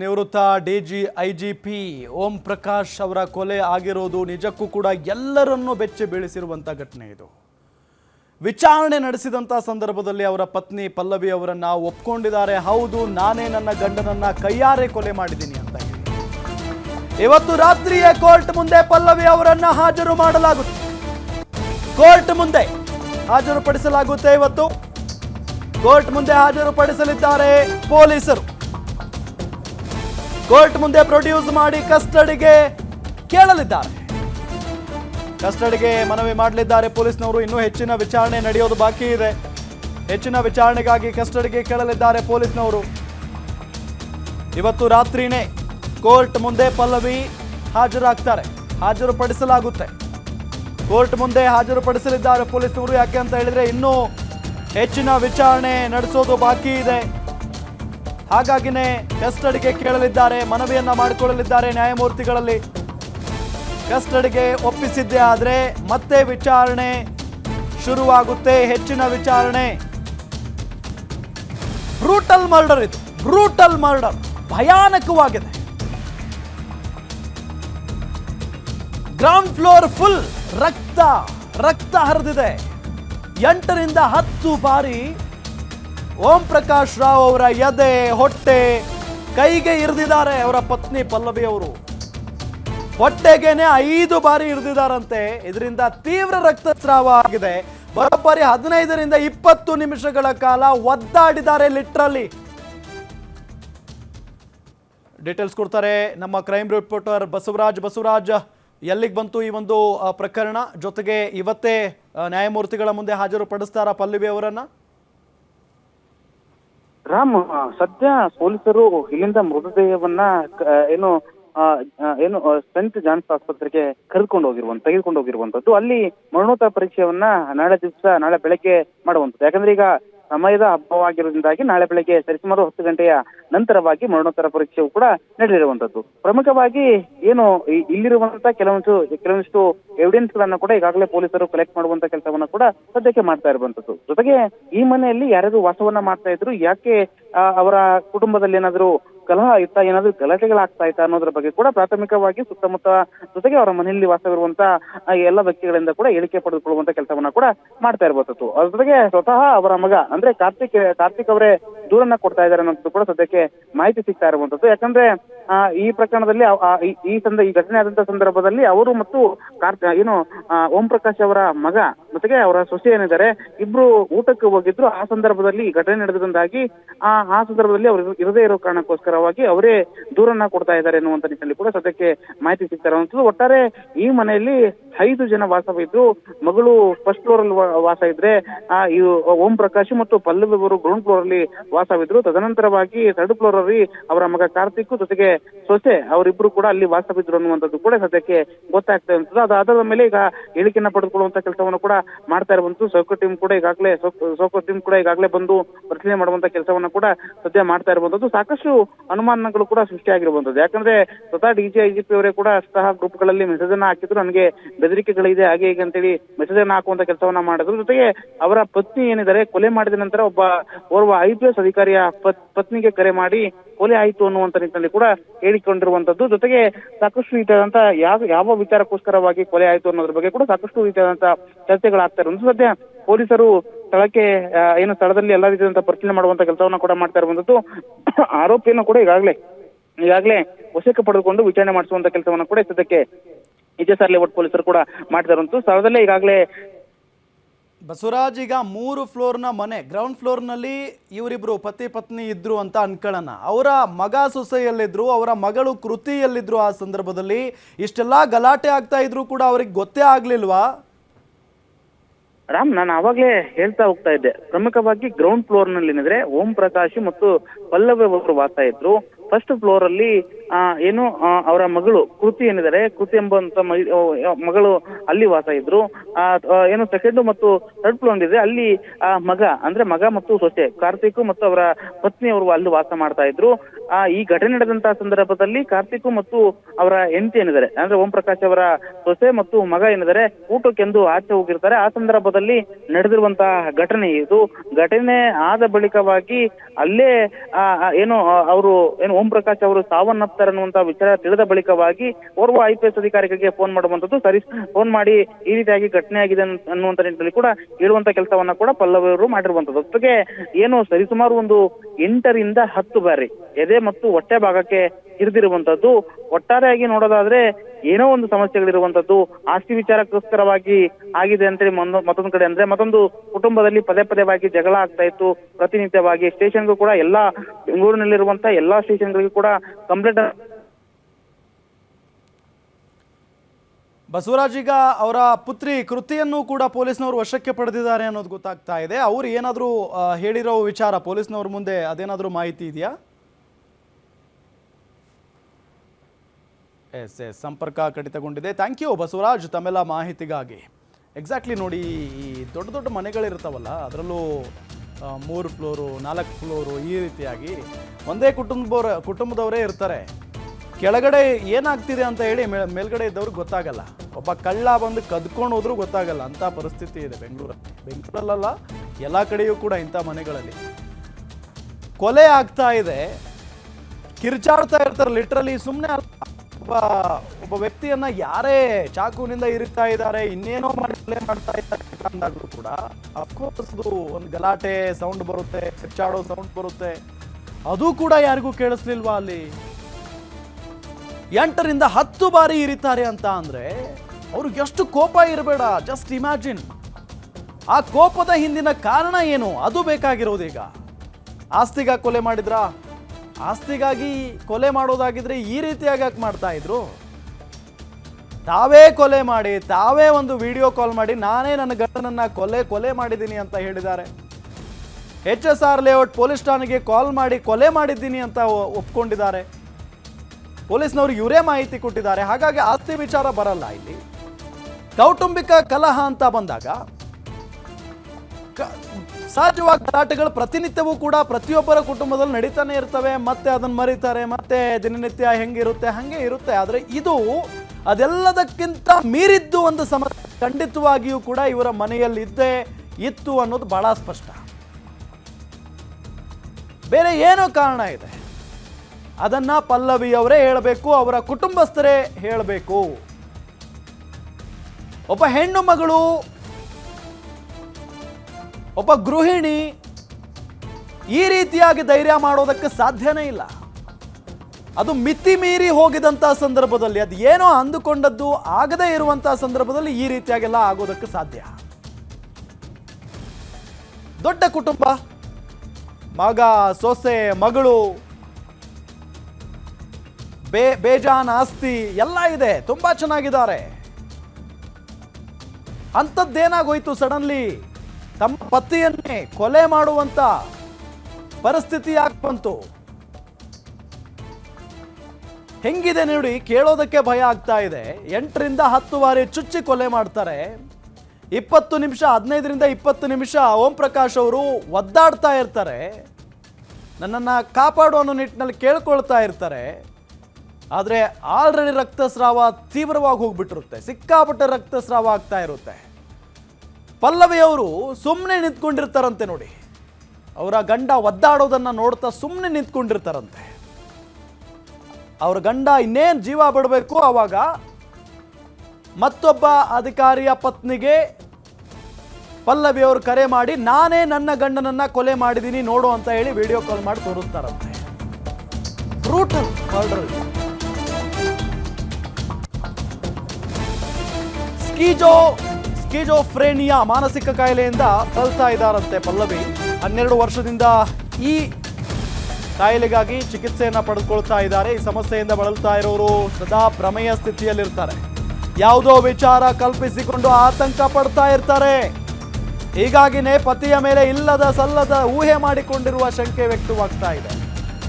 ನಿವೃತ್ತ DG, IGP Om Prakash ಅವರ ಕೊಲೆ ಆಗಿರೋದು ನಿಜಕ್ಕೂ ಕೂಡ ಎಲ್ಲರನ್ನೂ ಬೆಚ್ಚಿ ಬೀಳಿಸಿರುವಂಥ ಘಟನೆ ಇದು. ವಿಚಾರಣೆ ನಡೆಸಿದಂಥ ಸಂದರ್ಭದಲ್ಲಿ ಅವರ ಪತ್ನಿ ಪಲ್ಲವಿ ಅವರನ್ನ ಒಪ್ಕೊಂಡಿದ್ದಾರೆ. ಹೌದು, ನಾನೇ ನನ್ನ ಗಂಡನನ್ನ ಕೈಯಾರೆ ಕೊಲೆ ಮಾಡಿದ್ದೀನಿ ಅಂತ ಹೇಳಿ. ಇವತ್ತು ರಾತ್ರಿಯೇ ಕೋರ್ಟ್ ಮುಂದೆ ಪಲ್ಲವಿ ಅವರನ್ನ ಹಾಜರು ಮಾಡಲಾಗುತ್ತೆ ಕೋರ್ಟ್ ಮುಂದೆ ಹಾಜರುಪಡಿಸಲಾಗುತ್ತೆ ಇವತ್ತು. ಕೋರ್ಟ್ ಮುಂದೆ ಹಾಜರುಪಡಿಸಲಿದ್ದಾರೆ ಪೊಲೀಸರು. ಕೋರ್ಟ್ ಮುಂದೆ ಪ್ರೊಡ್ಯೂಸ್ ಮಾಡಿ ಕಸ್ಟಡಿಗೆ ಕೇಳಲಿದ್ದಾರೆ. ಕಸ್ಟಡಿಗೆ ಮನವಿ ಮಾಡಲಿದ್ದಾರೆ ಪೊಲೀಸ್ನವರು. ಇನ್ನೂ ಹೆಚ್ಚಿನ ವಿಚಾರಣೆ ನಡೆಯೋದು ಬಾಕಿ ಇದೆ. ಹೆಚ್ಚಿನ ವಿಚಾರಣೆಗಾಗಿ ಕಸ್ಟಡಿಗೆ ಕೇಳಲಿದ್ದಾರೆ ಪೊಲೀಸ್ನವರು. ಇವತ್ತು ರಾತ್ರಿನೇ ಕೋರ್ಟ್ ಮುಂದೆ ಪಲ್ಲವಿ ಹಾಜರಾಗ್ತಾರೆ. ಹಾಜರುಪಡಿಸಲಾಗುತ್ತೆ. ಕೋರ್ಟ್ ಮುಂದೆ ಹಾಜರುಪಡಿಸಲಿದ್ದಾರೆ ಪೊಲೀಸರು ಯಾಕೆ ಅಂತ ಹೇಳಿದ್ರೆ ಇನ್ನೂ ಹೆಚ್ಚಿನ ವಿಚಾರಣೆ ನಡೆಸೋದು ಬಾಕಿ ಇದೆ. ಹಾಗಾಗಿನೇ ಕಸ್ಟಡಿಗೆ ಕೇಳಲಿದ್ದಾರೆ, ಮನವಿಯನ್ನ ಮಾಡಿಕೊಳ್ಳಲಿದ್ದಾರೆ ನ್ಯಾಯಮೂರ್ತಿಗಳಲ್ಲಿ. ಕಸ್ಟಡಿಗೆ ಒಪ್ಪಿಸಿದ್ದೇ ಆದರೆ ಮತ್ತೆ ವಿಚಾರಣೆ ಶುರುವಾಗುತ್ತೆ, ಹೆಚ್ಚಿನ ವಿಚಾರಣೆ. ಬ್ರೂಟಲ್ ಮರ್ಡರ್ ಇದು ಬ್ರೂಟಲ್ ಮರ್ಡರ್ ಭಯಾನಕವಾಗಿದೆ. ಗ್ರೌಂಡ್ ಫ್ಲೋರ್ ಫುಲ್ ರಕ್ತ ರಕ್ತ ಹರಿದಿದೆ. ಎಂಟರಿಂದ ಹತ್ತು ಬಾರಿ ಓಂ ಪ್ರಕಾಶ್ ರಾವ್ ಅವರ ಎದೆ, ಹೊಟ್ಟೆ, ಕೈಗೆ ಇರಿದಿದ್ದಾರೆ ಅವರ ಪತ್ನಿ ಪಲ್ಲವಿ ಅವರು. ಹೊಟ್ಟೆಗೆನೆ ಐದು ಬಾರಿ ಇರಿದಿದ್ದಾರಂತೆ. ಇದರಿಂದ ತೀವ್ರ ರಕ್ತಸ್ರಾವ ಆಗಿದೆ. ಬರೋಬ್ಬರಿ ಹದಿನೈದರಿಂದ ಇಪ್ಪತ್ತು ನಿಮಿಷಗಳ ಕಾಲ ಒದ್ದಾಡಿದ್ದಾರೆ ಲಿಟ್ರಲ್ಲಿ ಡೀಟೇಲ್ಸ್ ಕೊಡ್ತಾರೆ ನಮ್ಮ ಕ್ರೈಮ್ ರಿಪೋರ್ಟರ್ ಬಸವರಾಜ್. ಬಸವರಾಜ್, ಎಲ್ಲಿಗೆ ಬಂತು ಈ ಒಂದು ಪ್ರಕರಣ? ಜೊತೆಗೆ ಇವತ್ತೇ ನ್ಯಾಯಮೂರ್ತಿಗಳ ಮುಂದೆ ಹಾಜರುಪಡಿಸ್ತಾರ ಪಲ್ಲವಿ ಅವರನ್ನ? ರಾಮ್ ಸದ್ಯ ಪೊಲೀಸರು ಇಲ್ಲಿಂದ ಮೃತದೇಹವನ್ನ ಏನು ಏನು ಸೆಂಟ್ ಜಾನ್ಸ್ ಆಸ್ಪತ್ರೆಗೆ ಕರೆದುಕೊಂಡು ಹೋಗಿರುವಂತ, ತೆಗೆದುಕೊಂಡು ಹೋಗಿರುವಂತದ್ದು. ಅಲ್ಲಿ ಮರಣೋತ್ತರ ಪರೀಕ್ಷೆಯನ್ನ ನಾಳೆ ದಿವಸ, ನಾಳೆ ಬೆಳಗ್ಗೆ ಮಾಡುವಂತದ್ದು ಯಾಕಂದ್ರೆ ಈಗ ಸಮಯದ ಹಬ್ಬವಾಗಿರುವುದರಿಂದಾಗಿ ನಾಳೆ ಬೆಳಗ್ಗೆ ಸರಿಸುಮಾರು ಹತ್ತು ಗಂಟೆಯ ನಂತರವಾಗಿ ಮರಣೋತ್ತರ ಪರೀಕ್ಷೆಯು ಕೂಡ ನಡೆದಿರುವಂತದ್ದು. ಪ್ರಮುಖವಾಗಿ ಏನು ಇಲ್ಲಿರುವಂತಹ ಇಲ್ಲಿರುವಂತ ಕೆಲವೊಂದು ಕೆಲವೊಂದಿಷ್ಟು ಎವಿಡೆನ್ಸ್ ಗಳನ್ನ ಕೂಡ ಈಗಾಗಲೇ ಪೊಲೀಸರು ಕಲೆಕ್ಟ್ ಮಾಡುವಂತ ಕೆಲಸವನ್ನ ಕೂಡ ಸದ್ಯಕ್ಕೆ ಮಾಡ್ತಾ ಇರುವಂತದ್ದು. ಜೊತೆಗೆ ಈ ಮನೆಯಲ್ಲಿ ಯಾರಾದ್ರೂ ವಾಸವನ್ನ ಮಾಡ್ತಾ ಇದ್ರು ಯಾಕೆ ಅವರ ಕುಟುಂಬದಲ್ಲಿ ಏನಾದ್ರು ಕಲಹ ಇತ್ತ ಏನಾದ್ರೂ ಗಲಾಟೆಗಳಾಗ್ತಾ ಇತ್ತ ಅನ್ನೋದ್ರ ಬಗ್ಗೆ ಕೂಡ ಪ್ರಾಥಮಿಕವಾಗಿ ಸುತ್ತಮುತ್ತ ಜೊತೆಗೆ ಅವರ ಮನೆಯಲ್ಲಿ ವಾಸವಿರುವಂತ ಆ, ಎಲ್ಲ ವ್ಯಕ್ತಿಗಳಿಂದ ಕೂಡ ಹೇಳಿಕೆ ಪಡೆದುಕೊಳ್ಳುವಂತ ಕೆಲಸವನ್ನ ಕೂಡ ಮಾಡ್ತಾ ಇರ್ಬೋದು ಅದ್ರ ಜೊತೆಗೆ ಸ್ವತಃ ಅವರ ಮಗ ಅಂದ್ರೆ ಕಾರ್ತಿಕ್ ಕಾರ್ತಿಕ್ ಅವರೇ ದೂರನ್ನ ಕೊಡ್ತಾ ಇದ್ದಾರೆ ಅನ್ನೋದು ಕೂಡ ಸದ್ಯಕ್ಕೆ ಮಾಹಿತಿ ಸಿಗ್ತಾ ಇರುವಂತದ್ದು ಯಾಕಂದ್ರೆ ಈ ಪ್ರಕರಣದಲ್ಲಿ ಈ- ಸಂದ, ಈ ಘಟನೆ ಆದಂತ ಸಂದರ್ಭದಲ್ಲಿ ಅವರು ಮತ್ತು ಏನು ಓಂ ಪ್ರಕಾಶ್ ಅವರ ಮಗ ಜೊತೆಗೆ ಅವರ ಸೊಸೆ ಏನಿದ್ದಾರೆ, ಇಬ್ರು ಊಟಕ್ಕೆ ಹೋಗಿದ್ರು. ಆ ಸಂದರ್ಭದಲ್ಲಿ ಈ ಘಟನೆ ನಡೆದಂದಾಗಿ ಆ ಆ ಸಂದರ್ಭದಲ್ಲಿ ಅವರು ಇರದೇ ಇರೋ ಕಾರಣಕ್ಕೋಸ್ಕರವಾಗಿ ಅವರೇ ದೂರನ್ನ ಕೊಡ್ತಾ ಇದ್ದಾರೆ ಎನ್ನುವಂತ ನಿಟ್ಟಿನಲ್ಲಿ ಕೂಡ ಸದ್ಯಕ್ಕೆ ಮಾಹಿತಿ ಸಿಗ್ತಾ ಇರುವಂತದ್ದು ಒಟ್ಟಾರೆ ಈ ಮನೆಯಲ್ಲಿ ಐದು ಜನ ವಾಸವಿದ್ದು ಮಗಳು ಫಸ್ಟ್ ಫ್ಲೋರ್ ಅಲ್ಲಿ ವಾಸ ಇದ್ರೆ, ಆ ಓಂ ಪ್ರಕಾಶ್ ಮತ್ತು ಪಲ್ಲವಿ ಅವರು ಗ್ರೌಂಡ್ ಫ್ಲೋರ್ ಅಲ್ಲಿ ವಾಸವಿದ್ರು. ತದನಂತರವಾಗಿ ಥರ್ಡ್ ಫ್ಲೋರ್ ಅಲ್ಲಿ ಅವರ ಮಗ ಕಾರ್ತಿಕ್ ಜೊತೆಗೆ ಸೊಸೆ ಅವರಿಬ್ರು ಕೂಡ ಅಲ್ಲಿ ವಾಸವಿದ್ರು ಅನ್ನುವಂಥದ್ದು ಕೂಡ ಸದ್ಯಕ್ಕೆ ಗೊತ್ತಾಗ್ತಾ ಇರುವಂತದ್ದು ಅದರ ಮೇಲೆ ಈಗ ಹೇಳಿಕೆಯನ್ನ ಪಡೆದುಕೊಳ್ಳುವಂತ ಕೆಲಸವನ್ನು ಕೂಡ ಮಾಡ್ತಾ ಇರುವಂತದ್ದು ಸೌಕರ್ಯ ಟೀಮ್ ಕೂಡ ಈಗಾಗಲೇ ಸೌಕರ್ಯ ಟೀಮ್ ಕೂಡ ಈಗಾಗಲೇ ಬಂದು ಪರಿಶೀಲನೆ ಮಾಡುವಂತ ಕೆಲಸವನ್ನ ಕೂಡ ಸದ್ಯ ಮಾಡ್ತಾ ಇರುವಂತದ್ದು ಸಾಕಷ್ಟು ಅನುಮಾನಗಳು ಕೂಡ ಸೃಷ್ಟಿಯಾಗಿರುವಂತದ್ದು ಯಾಕಂದ್ರೆ ಸ್ವತಃ ಡಿಜಿ ಐಜಿಪಿ ಅವರೇ ಕೂಡ ಅಷ್ಟಹ ಗ್ರೂಪ್ಗಳಲ್ಲಿ ಮೆಸೇಜ್ ಅನ್ನ ಹಾಕಿದ್ರು. ನನಗೆ ಬೆದರಿಕೆಗಳಿದೆ, ಹಾಗೆ ಹೀಗೆ ಅಂತೇಳಿ ಮೆಸೇಜ್ ಅನ್ನ ಹಾಕುವಂತ ಕೆಲಸವನ್ನ ಮಾಡಿದ್ರು. ಜೊತೆಗೆ ಅವರ ಪತ್ನಿ ಏನಿದ್ದಾರೆ, ಕೊಲೆ ಮಾಡಿದ ನಂತರ ಒಬ್ಬ ಓರ್ವ ಐ ಪಿ ಎಸ್ ಅಧಿಕಾರಿಯ ಪತ್- ಪತ್ನಿಗೆ ಕರೆ ಮಾಡಿ ಕೊಲೆ ಆಯಿತು ಅನ್ನುವಂತ ನಿಟ್ಟಿನಲ್ಲಿ ಕೂಡ ಹೇಳಿಕೊಂಡಿರುವಂತದ್ದು. ಜೊತೆಗೆ ಸಾಕಷ್ಟು ರೀತಿಯಾದಂತಹ ಯಾವ ಯಾವ ವಿಚಾರಕ್ಕೋಸ್ಕರವಾಗಿ ಕೊಲೆ ಆಯಿತು ಅನ್ನೋದ್ರ ಬಗ್ಗೆ ಕೂಡ ಸಾಕಷ್ಟು ರೀತಿಯಾದಂತ ಚರ್ಚೆಗಳಾಗ್ತಾ ಇರುವಂತ ಸದ್ಯ ಪೊಲೀಸರು ಸ್ಥಳಕ್ಕೆ ಏನು ಸ್ಥಳದಲ್ಲಿ ಎಲ್ಲಾ ರೀತಿಯಾದಂತ ಪರಿಶೀಲನೆ ಮಾಡುವಂತ ಕೆಲಸವನ್ನ ಕೂಡ ಮಾಡ್ತಾ ಇರುವಂತದ್ದು. ಆರೋಪಿಯನ್ನು ಕೂಡ ಈಗಾಗಲೇ ಈಗಾಗಲೇ ವಶಕ್ಕೆ ಪಡೆದುಕೊಂಡು ವಿಚಾರಣೆ ಮಾಡಿಸುವಂತ ಕೆಲಸವನ್ನ ಕೂಡ ಸದ್ಯಕ್ಕೆ ಎಚ್ ಎಸ್ ಆರ್ ಲೇಔಟ್ ಪೊಲೀಸರು ಕೂಡ ಮಾಡಿದಾರಂತೂ ಸ್ಥಳದಲ್ಲೇ ಈಗಾಗಲೇ ಬಸವರಾಜ್ ಈಗ ಮೂರು ಫ್ಲೋರ್ನ ಮನೆ ಗ್ರೌಂಡ್ ಫ್ಲೋರ್ನಲ್ಲಿ ಇವರಿಬ್ರು ಪತಿ ಪತ್ನಿ ಇದ್ರು ಅಂತ ಅನ್ಕೊಳ್ಳೋಣ ಅವರ ಮಗ ಸೊಸೆಯಲ್ಲಿದ್ರು, ಅವರ ಮಗಳು ಕೃತಿಯಲ್ಲಿದ್ದರು ಆ ಸಂದರ್ಭದಲ್ಲಿ ಇಷ್ಟೆಲ್ಲ ಗಲಾಟೆ ಆಗ್ತಾ ಇದ್ರು ಕೂಡ ಅವ್ರಿಗೆ ಗೊತ್ತೇ ಆಗ್ಲಿಲ್ವಾ? ರಾಮ್, ನಾನು ಅವಾಗ್ಲೇ ಹೇಳ್ತಾ ಹೋಗ್ತಾ ಇದ್ದೆ. ಪ್ರಮುಖವಾಗಿ ಗ್ರೌಂಡ್ ಫ್ಲೋರ್ನಲ್ಲಿ ಏನಿದ್ರೆ ಓಂ ಪ್ರಕಾಶ್ ಮತ್ತು ಪಲ್ಲವಿ ಅವರು ವಾಸ ಇದ್ರು. ಫಸ್ಟ್ ಫ್ಲೋರ್ ಅಲ್ಲಿ ಏನು ಆ, ಅವರ ಮಗಳು ಕೃತಿ ಏನಿದ್ದಾರೆ ಕೃತಿ ಎಂಬಂತ ಮಗಳು ಅಲ್ಲಿ ವಾಸ ಇದ್ರು. ಏನು ಸೆಕೆಂಡ್ ಮತ್ತು ಥರ್ಡ್ ಫ್ಲೋರ್ ಇದೆ ಅಲ್ಲಿ ಆ ಮಗ ಅಂದ್ರೆ ಮಗ ಮತ್ತು ಸೊಸೆ ಕಾರ್ತಿಕ್ ಮತ್ತು ಅವರ ಪತ್ನಿ ಅವರು ಅಲ್ಲಿ ವಾಸ ಮಾಡ್ತಾ ಇದ್ರು. ಆ ಈ ಘಟನೆ ನಡೆದಂತಹ ಸಂದರ್ಭದಲ್ಲಿ ಕಾರ್ತಿಕ್ ಮತ್ತು ಅವರ ಹೆಂಡತಿ ಏನಿದ್ದಾರೆ ಅಂದ್ರೆ ಓಂ ಪ್ರಕಾಶ್ ಅವರ ಸೊಸೆ ಮತ್ತು ಮಗ ಏನಿದ್ದಾರೆ ಊಟಕ್ಕೆಂದು ಆಚೆ ಹೋಗಿರ್ತಾರೆ. ಆ ಸಂದರ್ಭದಲ್ಲಿ ನಡೆದಿರುವಂತಹ ಘಟನೆ ಇದು. ಘಟನೆ ಆದ ಬಳಿಕವಾಗಿ ಅಲ್ಲೇ ಆ, ಏನು ಅವರು ಏನು ಓಂ ಪ್ರಕಾಶ್ ಅವರು ಸಾವನ್ನಪ್ತಾರೆ ಅನ್ನುವಂತ ವಿಚಾರ ತಿಳಿದ ಬಳಿಕವಾಗಿ ಓರ್ವ ಐ ಪಿ ಅಧಿಕಾರಿಗಳಿಗೆ ಫೋನ್ ಮಾಡುವಂತದ್ದು ಸರಿ. ಫೋನ್ ಮಾಡಿ ಈ ರೀತಿಯಾಗಿ ಘಟನೆ ಆಗಿದೆ ಅನ್- ಅನ್ನುವಂತ ನಿಟ್ಟಿನಲ್ಲಿ ಕೂಡ ಹೇಳುವಂತ ಕೆಲಸವನ್ನ ಕೂಡ ಪಲ್ಲವರು ಮಾಡಿರುವಂತದ್ದು ಜೊತೆಗೆ ಏನು ಸರಿಸುಮಾರು ಒಂದು ಎಂಟರಿಂದ ಹತ್ತು ಬಾರಿ ಎದೆ ಮತ್ತು ಹೊಟ್ಟೆ ಭಾಗಕ್ಕೆ ಇರಿದಿರುವಂತದ್ದು ಒಟ್ಟಾರೆಯಾಗಿ ನೋಡೋದಾದ್ರೆ ಏನೋ ಒಂದು ಸಮಸ್ಯೆಗಳಿರುವಂತದ್ದು ಆಸ್ತಿ ವಿಚಾರಕ್ಕೋಸ್ಕರವಾಗಿ ಆಗಿದೆ ಅಂತೇಳಿ ಮತ್ತೊಂದು ಕಡೆ ಅಂದ್ರೆ ಮತ್ತೊಂದು ಕುಟುಂಬದಲ್ಲಿ ಪದೇ ಪದೇವಾಗಿ ಜಗಳ ಆಗ್ತಾ ಇತ್ತು. ಪ್ರತಿನಿತ್ಯವಾಗಿ ಸ್ಟೇಷನ್ಗೂ ಕೂಡ ಎಲ್ಲಾ ಬೆಂಗಳೂರಿನಲ್ಲಿರುವಂತಹ ಎಲ್ಲಾ ಸ್ಟೇಷನ್ಗಳಿಗೂ ಕೂಡ ಕಂಪ್ಲೇಂಟ್ ಬಸವರಾಜ್ ಈಗ ಅವರ ಪುತ್ರಿ ಕೃತಿಯನ್ನು ಕೂಡ ಪೊಲೀಸ್ನವರು ವಶಕ್ಕೆ ಪಡೆದಿದ್ದಾರೆ ಅನ್ನೋದು ಗೊತ್ತಾಗ್ತಾ ಇದೆ. ಅವ್ರು ಏನಾದರೂ ಹೇಳಿರೋ ವಿಚಾರ ಪೊಲೀಸ್ನವ್ರ ಮುಂದೆ ಅದೇನಾದರೂ ಮಾಹಿತಿ ಇದೆಯಾ? ಎಸ್ ಎಸ್, ಸಂಪರ್ಕ ಕಡಿತಗೊಂಡಿದೆ. ಥ್ಯಾಂಕ್ ಯು ಬಸವರಾಜ್, ತಮ್ಮೆಲ್ಲ ಮಾಹಿತಿಗಾಗಿ. ಎಕ್ಸಾಕ್ಟ್ಲಿ ನೋಡಿ, ಈ ದೊಡ್ಡ ದೊಡ್ಡ ಮನೆಗಳಿರ್ತಾವಲ್ಲ, ಅದರಲ್ಲೂ ಮೂರು ಫ್ಲೋರು, ನಾಲ್ಕು ಫ್ಲೋರು ಈ ರೀತಿಯಾಗಿ ಒಂದೇ ಕುಟುಂಬದವರ ಕುಟುಂಬದವರೇ ಇರ್ತಾರೆ. ಕೆಳಗಡೆ ಏನಾಗ್ತಿದೆ ಅಂತ ಹೇಳಿ ಮೇಲ್ಗಡೆ ಇದ್ದವ್ರಿಗೆ ಗೊತ್ತಾಗಲ್ಲ. ಒಬ್ಬ ಕಳ್ಳ ಬಂದು ಕದ್ಕೊಂಡು ಹೋದ್ರೂ ಗೊತ್ತಾಗಲ್ಲ. ಅಂಥ ಪರಿಸ್ಥಿತಿ ಇದೆ ಬೆಂಗಳೂರು ಬೆಂಗಳೂರಲ್ಲ ಎಲ್ಲ ಕಡೆಯೂ ಕೂಡ ಇಂಥ ಮನೆಗಳಲ್ಲಿ. ಕೊಲೆ ಆಗ್ತಾ ಇದೆ. ಕಿರ್ಚಾಡ್ತಾ ಇರ್ತಾರೆ ಲಿಟ್ರಲಿ ಸುಮ್ಮನೆ ಒಬ್ಬ ಒಬ್ಬ ವ್ಯಕ್ತಿಯನ್ನ ಯಾರೇ ಚಾಕುವಿನಿಂದ ಇರುತ್ತಾ ಇದ್ದಾರೆ, ಇನ್ನೇನೋ ಮಾಡಿ ಪ್ಲೇ ಮಾಡ್ತಾ ಇದ್ದಾರೆ ಅಂದಾಗಲೂ ಕೂಡ ಅಫ್ಕೋರ್ಸ್ ಒಂದು ಗಲಾಟೆ ಸೌಂಡ್ ಬರುತ್ತೆ ಕಚ್ಚಾಡೋ ಸೌಂಡ್ ಬರುತ್ತೆ. ಅದು ಕೂಡ ಯಾರಿಗೂ ಕೇಳಿಸ್ಲಿಲ್ವಾ ಅಲ್ಲಿ? ಎಂಟರಿಂದ ಹತ್ತು ಬಾರಿ ಇರಿತಾರೆ ಅಂತ ಅಂದ್ರೆ, ಅವ್ರಿಗೆ ಎಷ್ಟು ಕೋಪ ಇರಬೇಡ ಜಸ್ಟ್ ಇಮ್ಯಾಜಿನ್ ಆ ಕೋಪದ ಹಿಂದಿನ ಕಾರಣ ಏನು? ಅದು ಬೇಕಾಗಿರೋದೀಗ ಆಸ್ತಿಗ ಕೊಲೆ ಮಾಡಿದ್ರಾ? ಆಸ್ತಿಗಾಗಿ ಕೊಲೆ ಮಾಡೋದಾಗಿದ್ರೆ ಈ ರೀತಿಯಾಗಿ ಯಾಕೆ ಮಾಡ್ತಾ ಇದ್ರು? ತಾವೇ ಕೊಲೆ ಮಾಡಿ, ತಾವೇ ಒಂದು ವಿಡಿಯೋ ಕಾಲ್ ಮಾಡಿ, ನಾನೇ ನನ್ನ ಗಂಡನನ್ನ ಕೊಲೆ ಕೊಲೆ ಮಾಡಿದ್ದೀನಿ ಅಂತ ಹೇಳಿದ್ದಾರೆ. H S R layout police ಠಾಣೆಗೆ ಕಾಲ್ ಮಾಡಿ ಕೊಲೆ ಮಾಡಿದ್ದೀನಿ ಅಂತ ಒಪ್ಕೊಂಡಿದ್ದಾರೆ. ಪೊಲೀಸ್ನವ್ರಿಗೆ ಇವರೇ ಮಾಹಿತಿ ಕೊಟ್ಟಿದ್ದಾರೆ. ಹಾಗಾಗಿ ಆಸ್ತಿ ವಿಚಾರ ಬರಲ್ಲ ಇಲ್ಲಿ. ಕೌಟುಂಬಿಕ ಕಲಹ ಅಂತ ಬಂದಾಗ ಸಹಜವಾಗಿ ಗಲಾಟೆಗಳು ಪ್ರತಿನಿತ್ಯವೂ ಕೂಡ ಪ್ರತಿಯೊಬ್ಬರ ಕುಟುಂಬದಲ್ಲಿ ನಡೀತಾನೆ ಇರ್ತವೆ. ಮತ್ತೆ ಅದನ್ನು ಮರೀತಾರೆ, ಮತ್ತೆ ದಿನನಿತ್ಯ ಹೆಂಗಿರುತ್ತೆ, ಹಾಗೆ ಇರುತ್ತೆ. ಆದರೆ ಇದು ಅದೆಲ್ಲದಕ್ಕಿಂತ ಮೀರಿದ್ದು ಒಂದು ಸಮಸ್ಯೆ. ಖಂಡಿತವಾಗಿಯೂ ಕೂಡ ಇವರ ಮನೆಯಲ್ಲಿ ಇದ್ದೇ ಇತ್ತು ಅನ್ನೋದು ಬಹಳ ಸ್ಪಷ್ಟ. ಬೇರೆ ಏನೋ ಕಾರಣ ಇದೆ. ಅದನ್ನ ಪಲ್ಲವಿ ಅವರೇ ಹೇಳಬೇಕು, ಅವರ ಕುಟುಂಬಸ್ಥರೇ ಹೇಳಬೇಕು. ಒಬ್ಬ ಹೆಣ್ಣು ಮಗಳು ಒಬ್ಬ ಗೃಹಿಣಿ ಈ ರೀತಿಯಾಗಿ ಧೈರ್ಯ ಮಾಡೋದಕ್ಕೆ ಸಾಧ್ಯನೇ ಇಲ್ಲ. ಅದು ಮಿತಿ ಮೀರಿ ಹೋಗಿದಂತಹ ಸಂದರ್ಭದಲ್ಲಿ, ಅದು ಏನೋ ಅಂದುಕೊಂಡದ್ದು ಆಗದೇ ಇರುವಂತಹ ಸಂದರ್ಭದಲ್ಲಿ ಈ ರೀತಿಯಾಗೆಲ್ಲ ಆಗೋದಕ್ಕೆ ಸಾಧ್ಯ. ದೊಡ್ಡ ಕುಟುಂಬ, ಮಗ, ಸೊಸೆ, ಮಗಳು, ಬೇ, ಬೇಜಾನ್ ಆಸ್ತಿ ಎಲ್ಲ ಇದೆ, ತುಂಬಾ ಚೆನ್ನಾಗಿದ್ದಾರೆ. ಅಂಥದ್ದೇನಾಗೋಯ್ತು ಸಡನ್ಲಿ? ಪತಿಯನ್ನೇ ಕೊಲೆ ಮಾಡುವಂತ ಪರಿಸ್ಥಿತಿ ಯಾಕೆ ಬಂತು? ಹೆಂಗಿದೆ ನೋಡಿ, ಕೇಳೋದಕ್ಕೆ ಭಯ ಆಗ್ತಾ ಇದೆ. ಎಂಟರಿಂದ ಹತ್ತು ಬಾರಿ ಚುಚ್ಚಿ ಕೊಲೆ ಮಾಡ್ತಾರೆ. ಇಪ್ಪತ್ತು ನಿಮಿಷ, ಹದಿನೈದರಿಂದ ಇಪ್ಪತ್ತು ನಿಮಿಷ ಓಂ ಪ್ರಕಾಶ್ ಅವರು ಒದ್ದಾಡ್ತಾ ಇರ್ತಾರೆ. ನನ್ನನ್ನು ಕಾಪಾಡು ಅನ್ನೋ ನಿಟ್ಟಿನಲ್ಲಿ ಕೇಳ್ಕೊಳ್ತಾ ಇರ್ತಾರೆ. ಆದರೆ ಆಲ್ರೆಡಿ ರಕ್ತಸ್ರಾವ ತೀವ್ರವಾಗಿ ಹೋಗ್ಬಿಟ್ಟಿರುತ್ತೆ. ಸಿಕ್ಕಾಪಟ್ಟೆ ರಕ್ತಸ್ರಾವ ಆಗ್ತಾ ಇರುತ್ತೆ. ಪಲ್ಲವಿ ಅವರು ಸುಮ್ಮನೆ ನಿಂತ್ಕೊಂಡಿರ್ತಾರಂತೆ ನೋಡಿ. ಅವರ ಗಂಡ ಒದ್ದಾಡೋದನ್ನು ನೋಡ್ತಾ ಸುಮ್ಮನೆ ನಿಂತ್ಕೊಂಡಿರ್ತಾರಂತೆ. ಅವ್ರ ಗಂಡ ಇನ್ನೇನು ಜೀವ ಬಿಡಬೇಕು ಆವಾಗ ಮತ್ತೊಬ್ಬ ಅಧಿಕಾರಿಯ ಪತ್ನಿಗೆ ಪಲ್ಲವಿಯವರು ಕರೆ ಮಾಡಿ, ನಾನೇ ನನ್ನ ಗಂಡನನ್ನ ಕೊಲೆ ಮಾಡಿದ್ದೀನಿ ನೋಡು ಅಂತ ಹೇಳಿ ವಿಡಿಯೋ ಕಾಲ್ ಮಾಡಿ ತೋರಿಸ್ತಾರಂತೆ. ಬ್ರೂಟಲ್ ಮರ್ಡರ್ ಸ್ಕೀಜೋ ಸ್ಕೀಜೋಫ್ರೇನಿಯಾ ಮಾನಸಿಕ ಕಾಯಿಲೆಯಿಂದ ಬಳಲ್ತಾ ಇದ್ದಾರಂತೆ ಪಲ್ಲವಿ. ಹನ್ನೆರಡು ವರ್ಷದಿಂದ ಈ ಕಾಯಿಲೆಗಾಗಿ ಚಿಕಿತ್ಸೆಯನ್ನು ಪಡೆದುಕೊಳ್ತಾ ಇದ್ದಾರೆ. ಈ ಸಮಸ್ಯೆಯಿಂದ ಬಳಲ್ತಾ ಇರೋರು ಸದಾ ಭ್ರಮೆಯ ಸ್ಥಿತಿಯಲ್ಲಿರ್ತಾರೆ. ಯಾವುದೋ ವಿಚಾರ ಕಲ್ಪಿಸಿಕೊಂಡು ಆತಂಕ ಪಡ್ತಾ ಇರ್ತಾರೆ. ಹೀಗಾಗಿನೇ ಪತಿಯ ಮೇಲೆ ಇಲ್ಲದ ಸಲ್ಲದ ಊಹೆ ಮಾಡಿಕೊಂಡಿರುವ ಶಂಕೆ ವ್ಯಕ್ತವಾಗ್ತಾ ಇದೆ.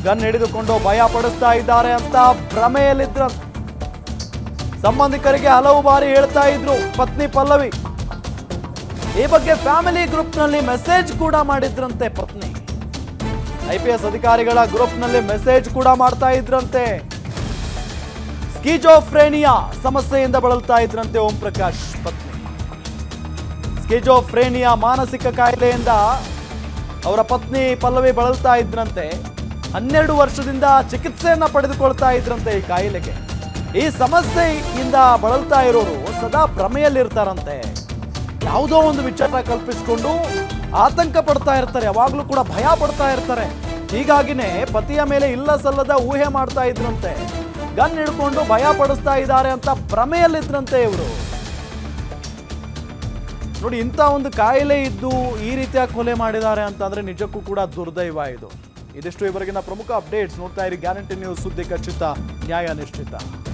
ಗನ್ ಹಿಡಿದುಕೊಂಡು ಭಯ ಪಡಿಸ್ತಾ ಇದ್ದಾರೆ ಅಂತ ಭ್ರಮೆಯಲ್ಲಿದ್ದರು ಸಂಬಂಧಿಕರಿಗೆ ಹಲವು ಬಾರಿ ಹೇಳ್ತಾ ಇದ್ರು ಪತ್ನಿ ಪಲ್ಲವಿ. ಈ ಬಗ್ಗೆ ಫ್ಯಾಮಿಲಿ ಗ್ರೂಪ್ನಲ್ಲಿ ಮೆಸೇಜ್ ಕೂಡ ಮಾಡಿದ್ರಂತೆ ಪತ್ನಿ. ಐ ಪಿ ಎಸ್ ಅಧಿಕಾರಿಗಳ ಗ್ರೂಪ್ನಲ್ಲಿ ಮೆಸೇಜ್ ಕೂಡ ಮಾಡ್ತಾ ಇದ್ರಂತೆ. ಸ್ಕಿಜೋಫ್ರೇನಿಯಾ ಸಮಸ್ಯೆಯಿಂದ ಬಳಲ್ತಾ ಇದ್ರಂತೆ ಓಂ ಪ್ರಕಾಶ್ ಪತ್ನಿ. ಸ್ಕಿಜೋಫ್ರೇನಿಯಾ ಮಾನಸಿಕ ಕಾಯಿಲೆಯಿಂದ ಅವರ ಪತ್ನಿ ಪಲ್ಲವಿ ಬಳಲ್ತಾ ಇದ್ರಂತೆ. ಹನ್ನೆರಡು ವರ್ಷದಿಂದ ಚಿಕಿತ್ಸೆಯನ್ನ ಪಡೆದುಕೊಳ್ತಾ ಇದ್ರಂತೆ ಈ ಕಾಯಿಲೆಗೆ. ಈ ಸಮಸ್ಯೆಯಿಂದ ಬಳಲ್ತಾ ಇರೋರು ಸದಾ ಭ್ರಮೆಯಲ್ಲಿರ್ತಾರಂತೆ. ಯಾವುದೋ ಒಂದು ವಿಚಾರ ಕಲ್ಪಿಸಿಕೊಂಡು ಆತಂಕ ಪಡ್ತಾ ಇರ್ತಾರೆ, ಯಾವಾಗಲೂ ಕೂಡ ಭಯ ಪಡ್ತಾ ಇರ್ತಾರೆ. ಹೀಗಾಗಿನೇ ಪತಿಯ ಮೇಲೆ ಇಲ್ಲ ಸಲ್ಲದ ಊಹೆ ಮಾಡ್ತಾ ಇದ್ರಂತೆ. ಗನ್ ಹಿಡ್ಕೊಂಡು ಭಯ ಪಡಿಸ್ತಾ ಇದ್ದಾರೆ ಅಂತ ಭ್ರಮೆಯಲ್ಲಿದ್ರಂತೆ ಇವರು. ನೋಡಿ, ಇಂಥ ಒಂದು ಕಾಯಿಲೆ ಇದ್ದು ಈ ರೀತಿಯ ಕೊಲೆ ಮಾಡಿದ್ದಾರೆ ಅಂತಂದ್ರೆ ನಿಜಕ್ಕೂ ಕೂಡ ದುರ್ದೈವ ಇದು. ಇದಿಷ್ಟು ಇವರೆಗಿನ ಪ್ರಮುಖ ಅಪ್ಡೇಟ್ಸ್ ನೋಡ್ತಾ ಇರಿ ಗ್ಯಾರಂಟಿ ನ್ಯೂಸ್ ಸುದ್ದಿ ಖಚಿತ, ನ್ಯಾಯ ನಿಶ್ಚಿತ.